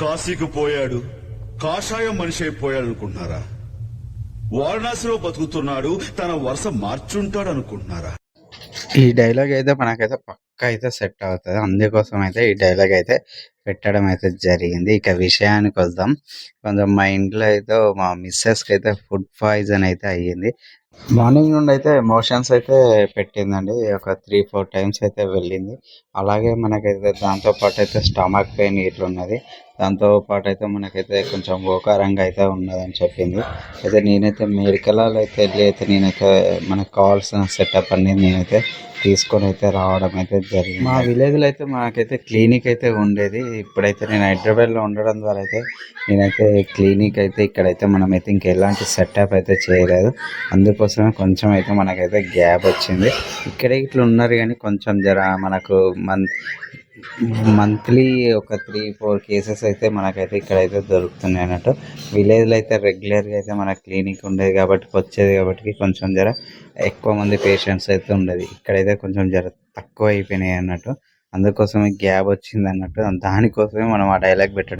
కాశీకి పోయాడు. కాషాయం మనిషి అయిపోయాడు అనుకుంటున్నారా వారణాసిలో బతుకుతున్నాడు తన వరుస మార్చుంటాడు అనుకుంటున్నారా ఈ డైలాగ్ అయితే మనకైతే పక్క అయితే సెట్ అవుతుంది. అందుకోసం అయితే ఈ డైలాగ్ అయితే పెట్టడం అయితే జరిగింది. ఇక విషయానికి వద్దాం. కొంచెం మా ఇంట్లో అయితే మా మిస్సెస్కి అయితే ఫుడ్ పాయిజన్ అయితే అయ్యింది. మార్నింగ్ నుండి అయితే మోషన్స్ అయితే పెట్టిందండి. ఒక త్రీ ఫోర్ టైమ్స్ అయితే వెళ్ళింది. అలాగే మనకైతే దాంతో పాటు అయితే స్టమక్ పెయిన్ ఇట్లా ఉన్నది దాంతో పాటు అయితే మనకైతే కొంచెం ఓకారంగా అయితే ఉన్నదని చెప్పింది. అయితే నేనైతే మెడికల్ అయితే వెళ్ళి అయితే నేనైతే మనకు కావాల్సిన సెటప్ అనేది నేనైతే తీసుకొని అయితే రావడం అయితే జరిగింది. మా విలేజ్లో అయితే మనకైతే క్లినిక్ అయితే ఉండేది. ఇప్పుడైతే నేను హైదరాబాద్లో ఉండడం ద్వారా అయితే నేనైతే క్లినిక్ అయితే ఇక్కడైతే మనమైతే ఇంకెలాంటి సెటప్ అయితే చేయలేదు. అందుకోసమే కొంచెం అయితే మనకైతే గ్యాప్ వచ్చింది. ఇక్కడే ఇట్లా ఉన్నారు కానీ కొంచెం జర మనకు మన్ మంత్లీ ఒక త్రీ ఫోర్ కేసెస్ అయితే మనకైతే ఇక్కడైతే దొరుకుతున్నాయి అన్నట్టు. విలేజ్లో అయితే రెగ్యులర్గా అయితే మన క్లినిక్ ఉండేది కాబట్టి వచ్చేది కాబట్టి కొంచెం జర ఎక్కువ మంది పేషెంట్స్ అయితే ఉండేది. ఇక్కడైతే కొంచెం జర తక్కువ అయిపోయినాయి అన్నట్టు. అందుకోసమే గ్యాప్ వచ్చింది అన్నట్టు. దానికోసమే మనం ఆ డైలాగ్ పెట్టడం